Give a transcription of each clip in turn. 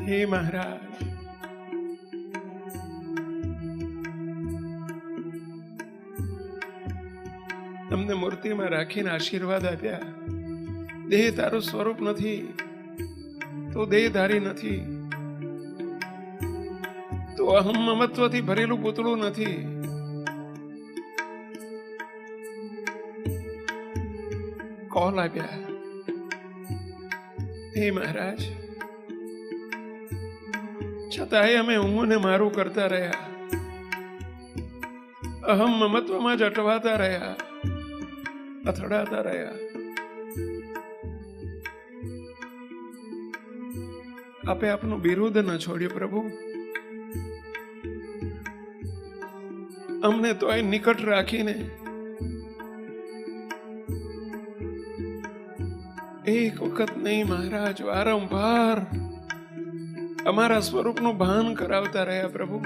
હે મહારાજ. તમને મૂર્તિમાં રાખીને આશીર્વાદ આપ્યા. દેહ તારું સ્વરૂપ નથી. તો દેહધારી નથી. તો અહમ મમત્વથી ભરેલું પૂતળું નથી. કોલ આપ્યા. હે મહારાજ. છતાંય અમે હું ને મારું કરતા રહ્યા. અહમ મમત્વમાં જ અટવાતા રહ્યા. અથડાતા રહ્યા. આપે આપનું વિરુદ્ધ ન છોડ્યું પ્રભુ. અમને તો એ નિકટ રાખીને એક વખત નહીં મહારાજ, વારંવાર અમારા સ્વરૂપનું ભાન કરાવતા રહ્યા પ્રભુ.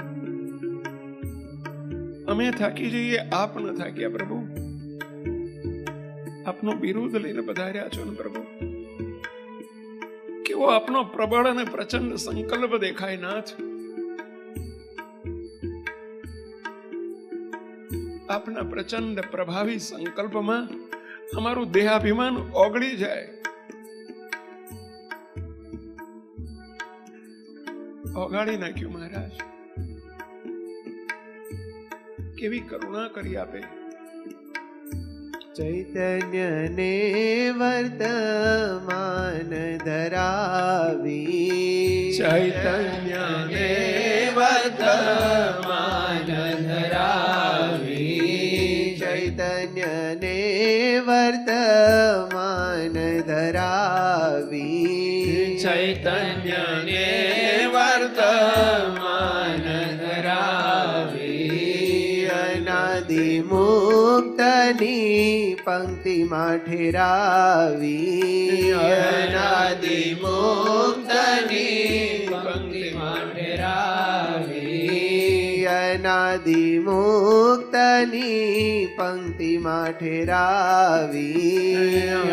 અમે થાકી જઈએ, આપ ન થાક્યા પ્રભુ. આપનો બિરુદ લઈને પધાર્યા છો ને પ્રભુ. કેવો આપનો પ્રબળ અને પ્રચંડ સંકલ્પ દેખાય નાથ. આપના પ્રચંડ પ્રભાવી સંકલ્પમાં અમારું દેહાભિમાન ઓગળી જાય. ઓગાળી નાખ્યું મહારાજ. કેવી કરુણા કરી આપે. ચૈતન્ય ને વર્તમાન ધરાવી. ચૈતન્યને વર્તમાન ધરાવી. ચૈતન્ય ને વર્તમાન ધરાવી. ચૈતન્યને વર્તમાન ધરાવી અનાદિ મુક્તની પંક્તિમાં ઠેરાવી અનાદિ મુક્તની પંક્તિમાં ઠેરાવી અનાદિ મુક્તની પંક્તિમાં ઠેરાવી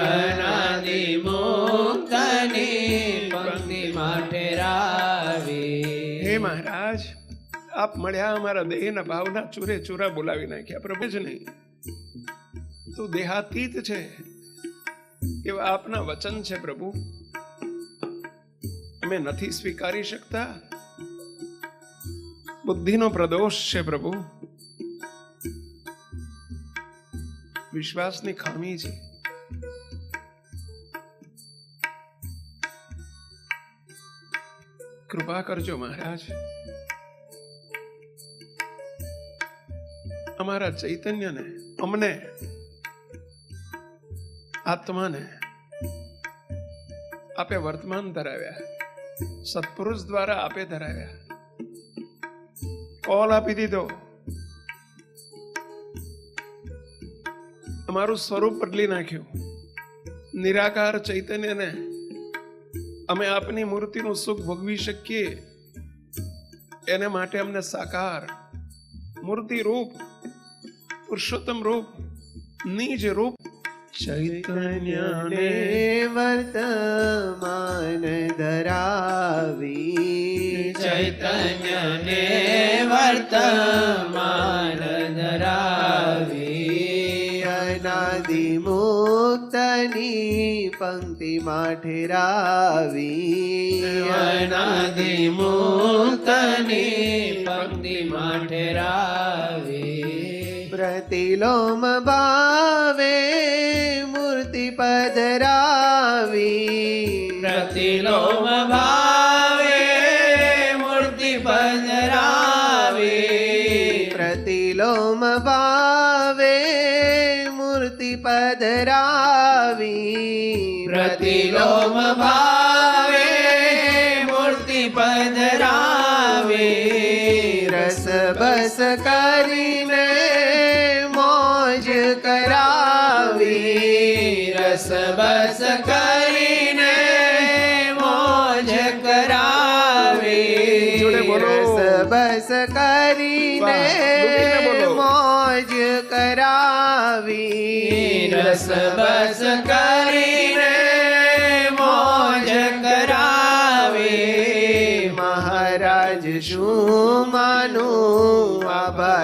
અનાદિ મુક્તની પંક્તિમાં ઠેરાવી હે મહારાજ, આપ મળ્યા અમારા દેહના ભાવના ચૂરે ચૂરા બોલાવી નાખ્યા. પ્રભુ જ નહીં. તું દેહાતીત છે એવા આપના વચન છે પ્રભુ. અમે નથી સ્વીકારી શકતા. બુદ્ધિનો પ્રદોષ છે પ્રભુ. વિશ્વાસની ખામી છે. કૃપા કરજો, મહારાજ. અમારા ચૈતન્યને, અમને, આત્માને આપે વર્તમાન ધરાવ્યા, સત્પુરુષ દ્વારા આપે ધરાવ્યા. કોલ આપી દીધો. અમારું સ્વરૂપ બદલી નાખ્યું. નિરાકાર ચૈતન્યને અમે આપની મૂર્તિનું સુખ ભોગવી શકીએ. એને માટે અમને સાકાર મૂર્તિ રૂપ પુરુષોત્તમ રૂપ નિજ રૂપ ચૈતન્યને વર્તમાન ધરાવી. ચૈતન્યને વર્તમાન ધરાવી. મુક્તની પંક્તિમાં ઠેરાવી અનાદિ મુક્તની પંક્તિમાં ઠેરાવી પ્રતિલોમ ભાવે મૂર્તિ પધરાવી પ્રતિલોમ ભાવે ભાવે મૂર્તિ પધરાવે રસ બસ કરીને મોજ કરાવી રસ બસ કરીને મોજ કરાવી. રસ બસ કરીને. મોજ કરાવી રસ બસ કરીને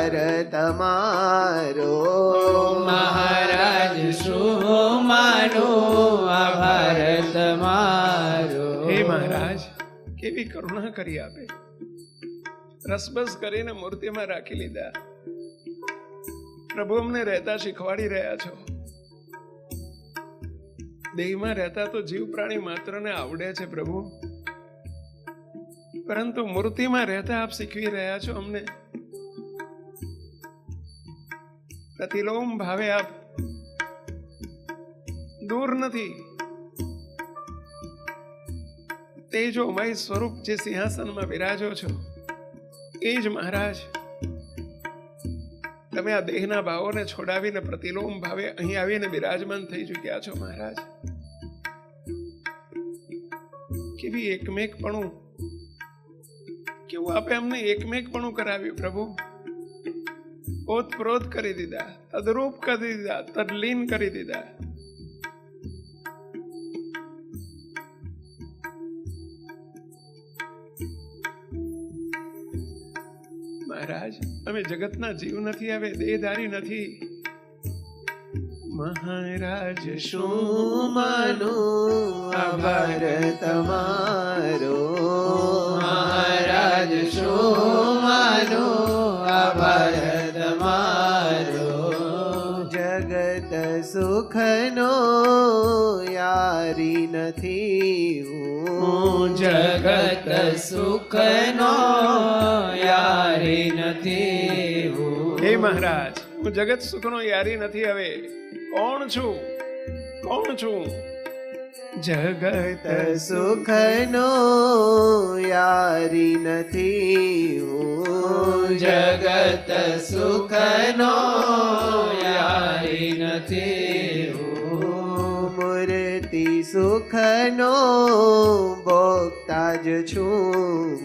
આભાર તમારો મહારાજ શું માનો આભાર તમારો હે મહારાજ કેવી કરુણા કરી આપે રસબસ કરીને મૂર્તિમાં રાખી લીધા પ્રભુ અમને રહેતા શીખવાડી રહ્યા છો દેહમાં રહેતા તો જીવ પ્રાણી માત્રને આવડે છે પ્રભુ પરંતુ મૂર્તિમાં રહેતા આપ શીખવી રહ્યા છો અમને પ્રતિલોમ ભાવે આપ. દૂર નથી. તેજોમય સ્વરૂપ જે સિંહાસનમાં બિરાજો છો એ જ મહારાજ. તમે આ દેહના ભાવોને છોડાવીને પ્રતિલોમ ભાવે અહીં આવીને બિરાજમાન થઈ ચૂક્યા છો, મહારાજ. કેવી એકમેકપણું. કેવું આપે અમને એકમેકપણું કરાવ્યું, પ્રભુ? ઓતપ્રોત કરી દીધા તદરૂપ કરી દીધા તદલીન કરી દીધા મહારાજ અમે જગતના જીવ નથી હવે દેહધારી નથી. મહારાજ શું શું માનું? આભાર તમારો. મહારાજ, શું માનું? આભાર તમારો જગત સુખનો યારી નથી હું જગત સુખનો યારી નથી હું. હે મહારાજ હું જગત સુખનો યારી નથી હવે. કોણ છું? કોણ છું? જગત સુખનો યારી નથી જગત સુખનો યારી નથી મૂર્તિ સુખનો ભોગતા જ છું.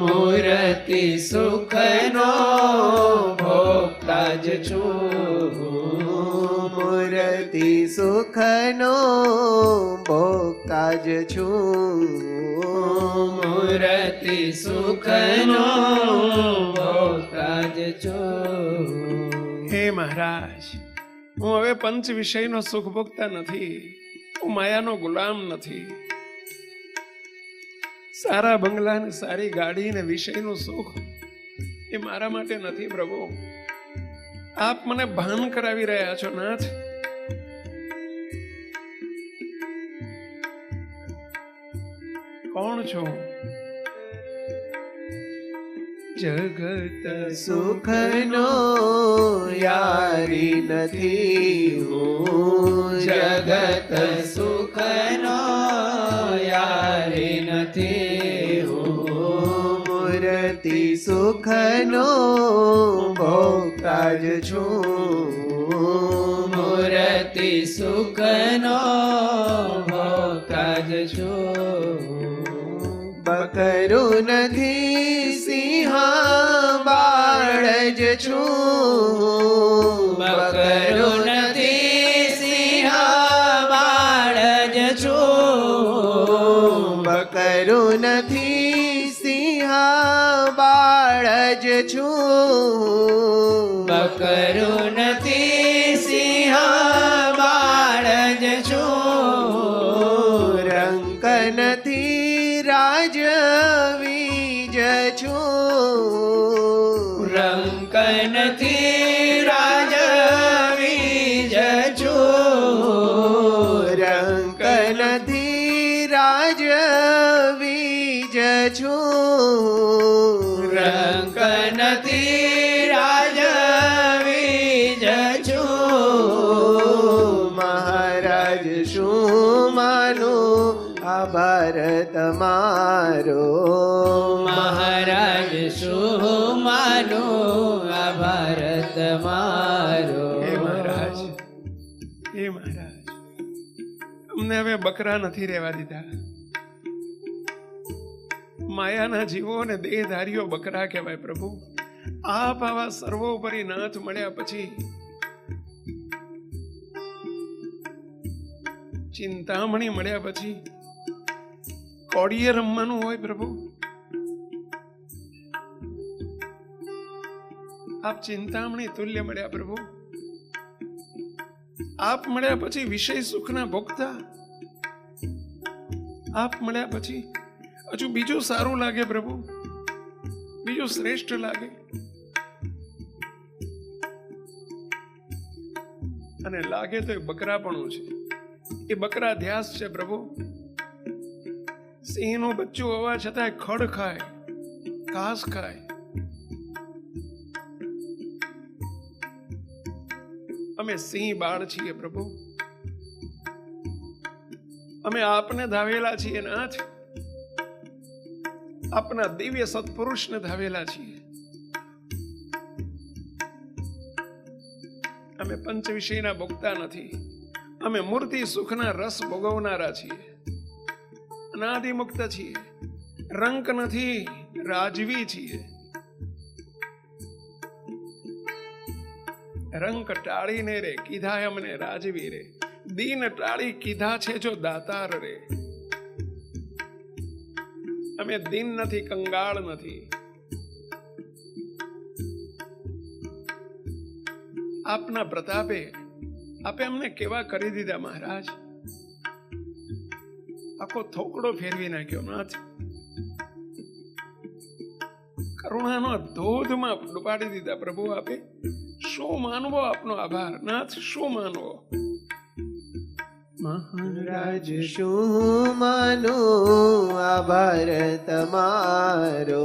મૂર્તિ સુખનો ભોગતા જ છું. સુખનો ભોગતા છું. મૂર્તિ સુખનો ભોગતા છું. હે મહારાજ હું હવે પંચ વિષયનો સુખ ભોગતા નથી. હું માયાનો ગુલામ નથી. સારા બંગલા ને સારી ગાડી ને વિષયનું સુખ એ મારા માટે નથી પ્રભુ. આપ મને ભાન કરાવી રહ્યા છો નાથ. કોણ છો? જગત સુખનો યારી નથી હું. જગત સુખનો યારી નથી હું. મૂર્તિ સુખનો ભોગતા જ છું. મૂર્તિ સુખનો ભોગતા જ છું. બકરું નથી, સિંહ બાળ જ છું. બકરું નથી, સિંહ બાળ જ છું. બકરું નથી, સિંહ બાળ જ છું. નથી રાજ વીજ છું અમને હવે બકરા નથી રહેવા દીધા. માયાના જીવો અને દેહધારીઓ બકરા કહેવાય પ્રભુ. આપ આવા સર્વોપરી નાથ મળ્યા પછી ચિંતામણી મળ્યા પછી કોડીએ રમવાનું હોય પ્રભુ. આપ ચિંતામણી તુલ્ય મળ્યા પ્રભુ. આપ મળ્યા પછી વિષય સુખના ભોગતા? આપ મળ્યા પછી હજુ બીજું સારું લાગે પ્રભુ? બીજું શ્રેષ્ઠ લાગે? અને લાગે તો એ બકરાપણું છે. એ બકરા ધ્યાસ છે પ્રભુ. સિંહનું બચ્ચું હોવા છતાંય ખડ ખાય, ઘાસ ખાય. અમે સિંહ બાળ છીએ પ્રભુ. અમે આપને ધાવેલા છીએ નાથ. આપના દિવ્ય સત્પુરુષને ધાવેલા છીએ. અમે પંચ વિષયના ભોગતા નથી. અમે મૂર્તિ સુખના રસ ભોગવનારા છીએ. અનાદિમુક્ત છીએ. રંક નથી. રાજવી છીએ. રંક ટાળીને રે કીધા અમને રાજવી રે દીન ટાળી કીધા છે જો દાતાર રે. અમે દીન નથી, કંગાળ નથી. આપના પ્રતાપે આપે અમને કેવા કરી દીધા મહારાજ? આખો થોકડો ફેરવી નાખ્યો નાથ કરુણાનો ધોધમાં ડૂબાડી દીધા પ્રભુ આપે. શું માનવો આપનો આભાર નાથ શું માનવો મહારાજ શું માનો આભાર તમારો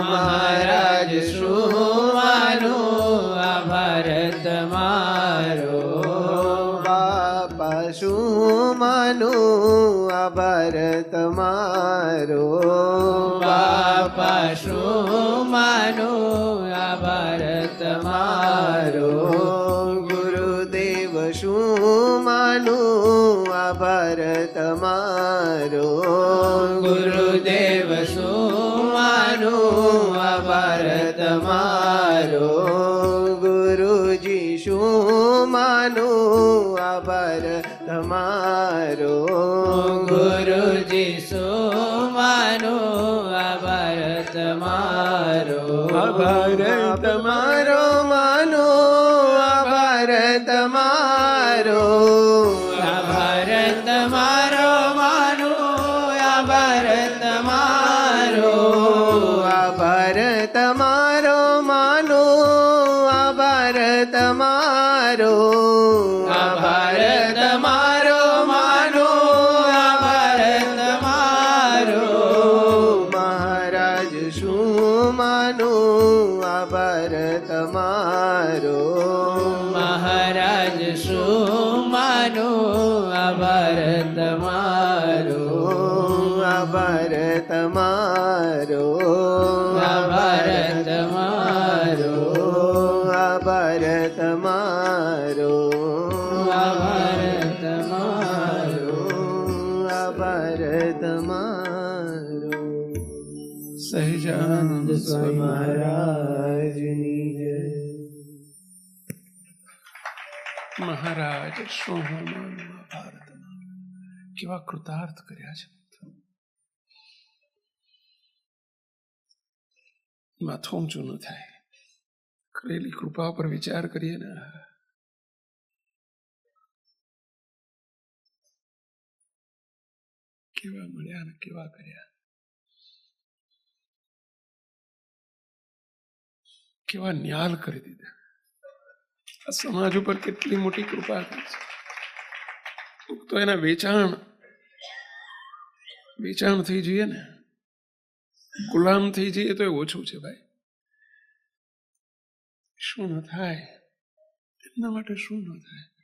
મહારાજ શું માનો આભાર તમારો બાપા શું માનો આભાર તમારો બાપા શું માનું તમારો ગુરુદેવ માનું આભાર તમારો ગુરુજી શું માનું આભાર તમારો ગુરુજી શું આભાર તમારો આભાર તમારો માનું મારો આ આભાર તમારો આભાર તમારો ભારત મારો. આભાર તમારો આભાર તમારો ભારત મારો. સહજાનંદ સ્વામી મહારાજની જય. મહારાજ શું હું માનું આભાર તમારો કેવા કૃતાર્થ કર્યા છે. માથું ઊંચું ન થાય. કરેલી કૃપા પર વિચાર કરીએ ને. કેવા મળ્યા ને કેવા કર્યા? કેવા ન્યાલ કરી દીધા? આ સમાજ ઉપર કેટલી મોટી કૃપા કરી તો એના વેચાણ વેચાણ થઈ જઈએ ને. ગુલામ થઈ જઈએ તો એ ઓછું છે ભાઈ. શું ન થાય? એમના માટે શું ન થાય?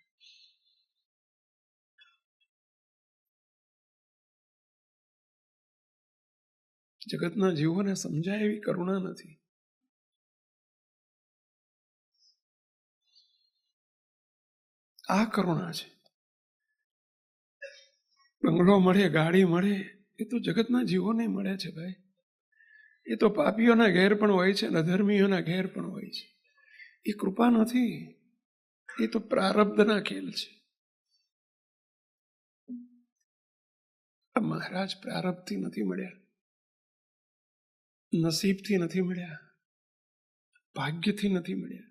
જગતના જીવોને સમજાય એવી કરુણા નથી. આ કરુણા છે. બંગલો મળે, ગાડી મળે, એ તો જગતના જીવોને મળે છે ભાઈ. એ તો પાપીઓના ઘેર પણ હોય છે અને ધર્મીઓના ઘેર પણ હોય છે. એ કૃપા નથી. એ તો પ્રારબ્ધના ખેલ છે. આ મહારાજ પ્રારબ્ધથી નથી મળ્યા. નસીબથી નથી મળ્યા. ભાગ્યથી નથી મળ્યા.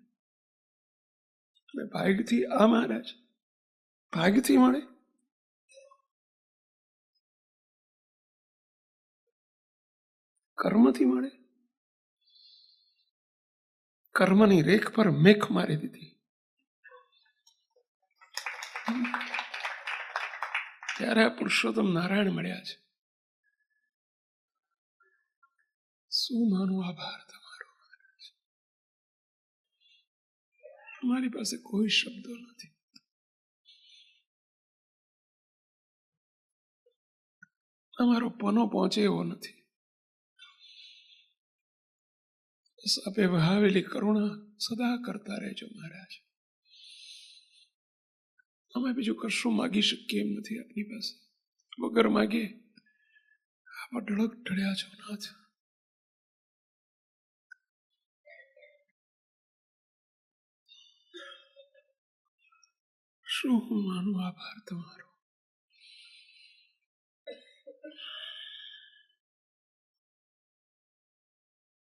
અને ભાગ્યથી આ મહારાજ ભાગ્યથી મળે. કર્મથી મળે? કર્મની રેખ પર મેખ મારી દીધી. ત્યારે પુરુષોત્તમ નારાયણ મળ્યા છે. શું માનું આભાર તમારો. મારી પાસે કોઈ શબ્દો નથી. અમારો પનો પહોંચે એવો નથી બસ આપે વહાવેલી કરુણા સદા કરતા રહેજો મહારાજ. અમે બીજું કશું માગી શકીએ એમ નથી આપની પાસે. વગર માગીએ આપ ઢળક ઢળ્યા છો નાથ. શું હું માનું? આભાર તમારો.